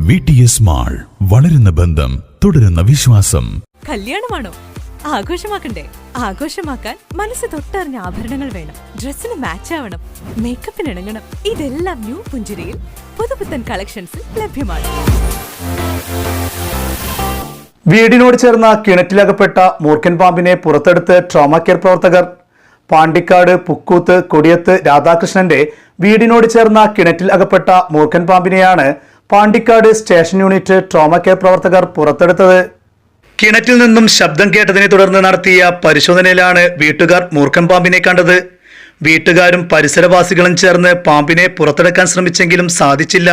V T S mall വളരുന്ന ബന്ധം തുടരുന്ന വിശ്വാസം. കല്യാണമാണോ? ആഘോഷമാക്കണ്ടേ? ആഘോഷമാക്കാൻ മനസ്സ് തൊട്ടറിഞ്ഞ ആഭരണങ്ങൾ വേണം. ഡ്രസ്സിന് മാച്ച് ആവണം. മേക്കപ്പിന് ഇണങ്ങണം. ഇതെല്ലാം ന്യൂ പുഞ്ചിരിയിൽ പുതുപുത്തൻ കളക്ഷൻസിൽ ലഭ്യമാണ്. വീടിനോട് ചേർന്ന കിണറ്റിലകപ്പെട്ട മൂർഖൻ പാമ്പിനെ പുറത്തെടുത്ത് ട്രോമ കെയർ പ്രവർത്തകർ പാണ്ടിക്കാട് പുക്കൂത്ത് കൊടിയത്ത് രാധാകൃഷ്ണന്റെ വീടിനോട് ചേർന്ന കിണറ്റിൽ അകപ്പെട്ട മൂർഖൻ പാമ്പിനെയാണ് Pandikkad station unit trauma care പ്രവർത്തകർ പുറത്തെടുത്തത്. കിണറ്റിൽ നിന്നും ശബ്ദം കേട്ടതിനെ തുടർന്ന് നടത്തിയ പരിശോധനയിലാണ് വീട്ടുകാർ മൂർഖൻ പാമ്പിനെ കണ്ടത്. വീട്ടുകാരും പരിസരവാസികളും ചേർന്ന് പാമ്പിനെ പുറത്തെടുക്കാൻ ശ്രമിച്ചെങ്കിലും സാധിച്ചില്ല.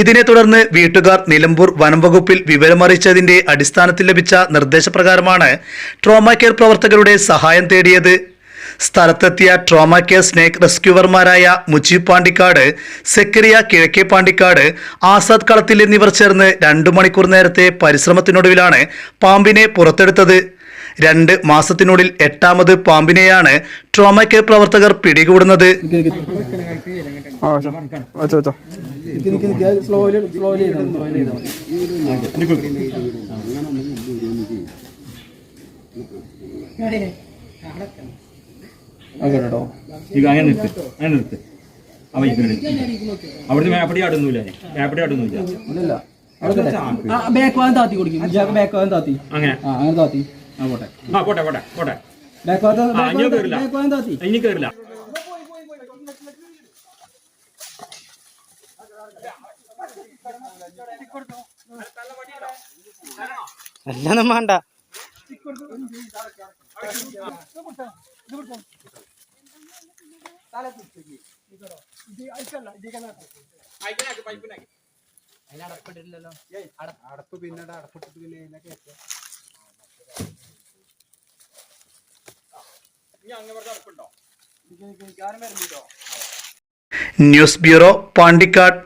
ഇതിനെ തുടർന്ന് വീട്ടുകാർ നിലമ്പൂർ വനംവകുപ്പിൽ വിവരമറിയിച്ചതിന്റെ അടിസ്ഥാനത്തിൽ ലഭിച്ച നിർദ്ദേശപ്രകാരമാണ് ട്രോമ കെയർ പ്രവർത്തകരുടെ സഹായം തേടിയത്. സ്ഥലത്തെത്തിയ ട്രോമ കെയർ സ്നേക് റെസ്ക്യൂവർമാരായ മുജീബ് പാണ്ടിക്കാട് സെക്കരിയ കിഴക്കേ പാണ്ടിക്കാട് ആസാദ് കളത്തിൽ എന്നിവർ ചേർന്ന് രണ്ടു മണിക്കൂർ നേരത്തെ പരിശ്രമത്തിനൊടുവിലാണ് പാമ്പിനെ പുറത്തെടുത്തത്. രണ്ട് മാസത്തിനുള്ളിൽ എട്ടാമത് പാമ്പിനെയാണ് ട്രോമ കെയർ പ്രവർത്തകർ പിടികൂടുന്നത്. ಈಗ അങ്ങനെ നിർത്ത് അങ്ങനെ നിർത്ത്. അവ ഇങ്ങനെ അവിടുന്ന് മേപ്പടി ആടുന്നില്ല മേപ്പടി ആടുന്നില്ല ബാക്ക് താത്തി കൊടുക്കും. ബാക്ക് താത്തി. അങ്ങനെ. ആ അങ്ങനെ താത്തി. ആ പോട്ടെ. ആ പോട്ടെ പോട്ടെ പോട്ടെ. ബാക്ക് താത്തി ഇനി കേറില്ല. ബാക്ക് വാൻ താത്തി ഇനി കയറില്ല അല്ലൊന്നും വേണ്ട ന്യൂസ് ബ്യൂറോ പാണ്ടിക്കാട്